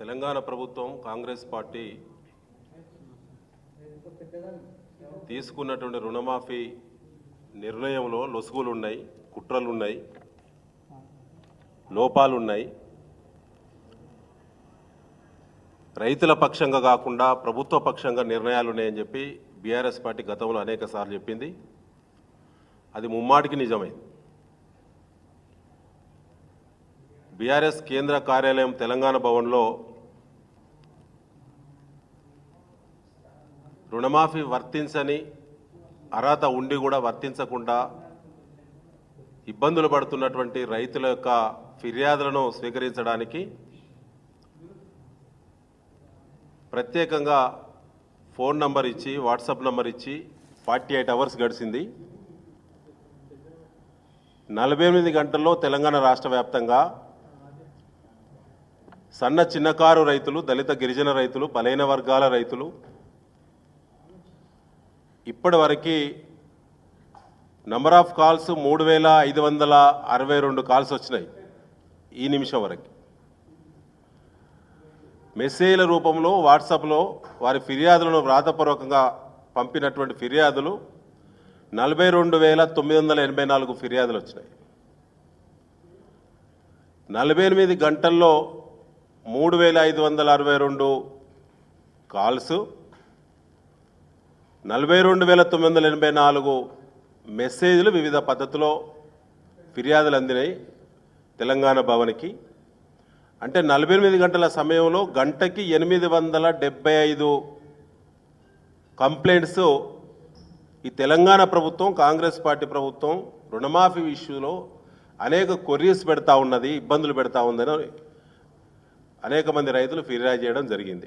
తెలంగాణ ప్రభుత్వం కాంగ్రెస్ పార్టీ తీసుకున్నటువంటి రుణమాఫీ నిర్ణయంలో లొసుగులు ఉన్నాయి కుట్రలు ఉన్నాయి లోపాలు ఉన్నాయి రైతుల పక్షంగా కాకుండా ప్రభుత్వ పక్షంగా నిర్ణయాలు ఉన్నాయని చెప్పి బీఆర్ఎస్ పార్టీ గతంలో అనేక సార్లు చెప్పింది. అది ముమ్మాటికి నిజమైంది. బీఆర్ఎస్ కేంద్ర కార్యాలయం తెలంగాణ భవన్లో రుణమాఫీ వర్తించని అర్హత ఉండి కూడా వర్తించకుండా ఇబ్బందులు పడుతున్నటువంటి రైతుల యొక్క ఫిర్యాదులను స్వీకరించడానికి ప్రత్యేకంగా ఫోన్ నంబర్ ఇచ్చి వాట్సాప్ నంబర్ ఇచ్చి ఫార్టీ ఎయిట్ అవర్స్ గడిచింది. నలభై ఎనిమిది గంటల్లో తెలంగాణ రాష్ట్ర వ్యాప్తంగా సన్న చిన్నకారు రైతులు దళిత గిరిజన రైతులు బలైన వర్గాల రైతులు ఇప్పటి వరకు ఆఫ్ కాల్స్ మూడు వేల ఐదు వందల అరవై రెండు కాల్స్ వచ్చినాయి ఈ నిమిషం వరకు. మెసేజ్ల రూపంలో వాట్సాప్లో వారి ఫిర్యాదులను వ్రాతపూర్వకంగా పంపినటువంటి ఫిర్యాదులు నలభై రెండు వేల తొమ్మిది వందల ఎనభై నాలుగు ఫిర్యాదులు వచ్చినాయి. నలభై ఎనిమిది గంటల్లో మూడు వేల ఐదు వందల అరవై రెండు కాల్సు నలభై రెండు వేల తొమ్మిది వందల ఎనభై నాలుగు మెసేజ్లు వివిధ పద్ధతిలో ఫిర్యాదులు అందినాయి తెలంగాణ భవన్కి. అంటే నలభై ఎనిమిది గంటల సమయంలో గంటకి ఎనిమిది వందల డెబ్బై ఐదు కంప్లైంట్స్ ఈ తెలంగాణ ప్రభుత్వం కాంగ్రెస్ పార్టీ ప్రభుత్వం రుణమాఫీ ఇష్యూలో అనేక కొర్రీస్ పెడతా ఉన్నది ఇబ్బందులు పెడతా ఉందని అనేక మంది రైతులు ఫిర్యాదు చేయడం జరిగింది.